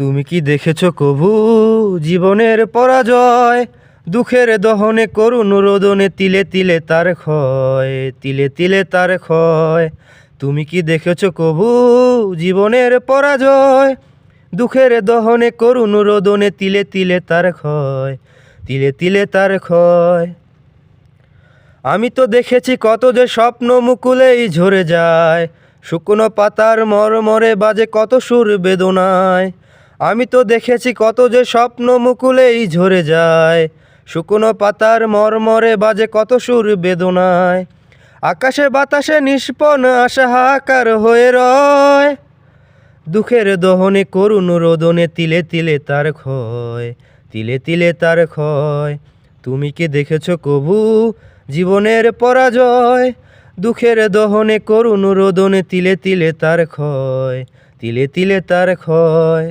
তুমি কি দেখেছ কভু? জীবনের পরাজয়, দুঃখের দহনে করুণ রোদনে তিলে তিলে তার ক্ষয়, তিলে তিলে তার ক্ষয়। তুমি কি দেখেছ কভু? জীবনের পরাজয়, দুঃখের দহনে করুণ রোদনে তিলে তিলে তার ক্ষয়, তিলে তিলে তার ক্ষয়। আমি তো দেখেছি কত যে স্বপ্ন মুকুলেই ঝরে যায়, শুকনো পাতার মরমরে বাজে কত সুর বেদনায়। আমি তো দেখেছি কত যে স্বপ্ন মুকুলেই ঝরে যায়। শুকনো পাতার মরমরে বাজে কত সুর বেদনায়। আকাশে বাতাসে নিষ্পণ আশা হাহাকার হয়ে রয়। দুঃখের দহনে করুণ রোদনে তিলে তিলে তার ক্ষয়, তিলে তিলে তার ক্ষয়। তুমি কি দেখেছ কভু জীবনের পরাজয়? দুঃখের দহনে করুণ রোদনে তিলে তিলে তার ক্ষয়, তিলে তিলে তার ক্ষয়।